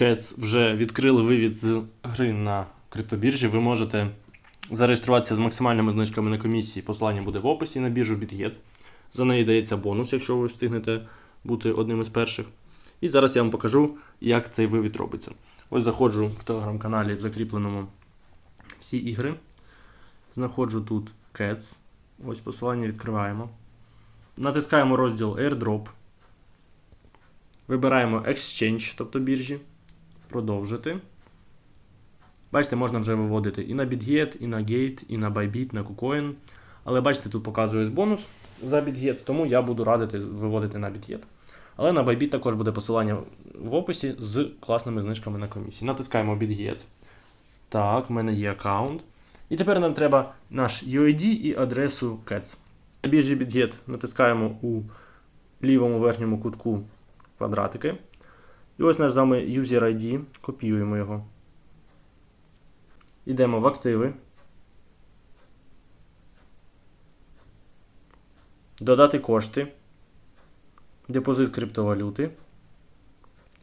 Cats вже відкрили вивід з гри на криптобіржі. Ви можете зареєструватися з максимальними знижками на комісії. Посилання буде в описі на біржу BitGet. За неї дається бонус, якщо ви встигнете бути одним із перших. І зараз я вам покажу, як цей вивід робиться. Ось заходжу в телеграм-каналі в закріпленому всі ігри. Знаходжу тут Cats. Ось посилання відкриваємо. Натискаємо розділ Airdrop. Вибираємо Exchange, тобто біржі. Продовжити. Бачите, можна вже виводити і на BitGet, і на Gate, і на Bybit, на KuCoin. Але бачите, тут показує бонус за BitGet, тому я буду радити виводити на BitGet. Але на Bybit також буде посилання в описі з класними знижками на комісії. Натискаємо BitGet. Так, в мене є аккаунт. І тепер нам треба наш UID і адресу CATS. На біржі BitGet натискаємо у лівому верхньому кутку квадратики. І ось наш з вами User ID. Копіюємо його. Йдемо в активи. Додати кошти. Депозит криптовалюти.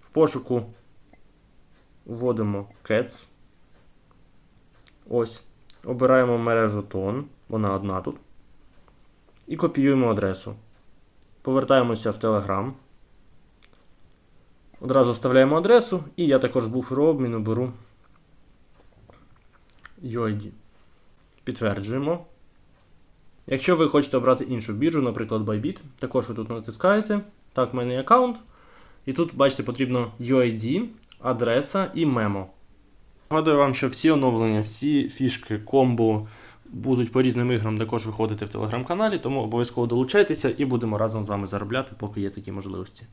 В пошуку вводимо CATS. Ось. Обираємо мережу тон. Вона одна тут. І копіюємо адресу. Повертаємося в Telegram. Одразу вставляємо адресу, і я також з буферу обміну беру UID. Підтверджуємо. Якщо ви хочете обрати іншу біржу, наприклад, Bybit, також ви тут натискаєте. Так, в мене є аккаунт. І тут, бачите, потрібно UID, адреса і мемо. Нагадую вам, що всі оновлення, всі фішки, комбо будуть по різним іграм також виходити в телеграм-каналі, тому обов'язково долучайтеся і будемо разом з вами заробляти, поки є такі можливості.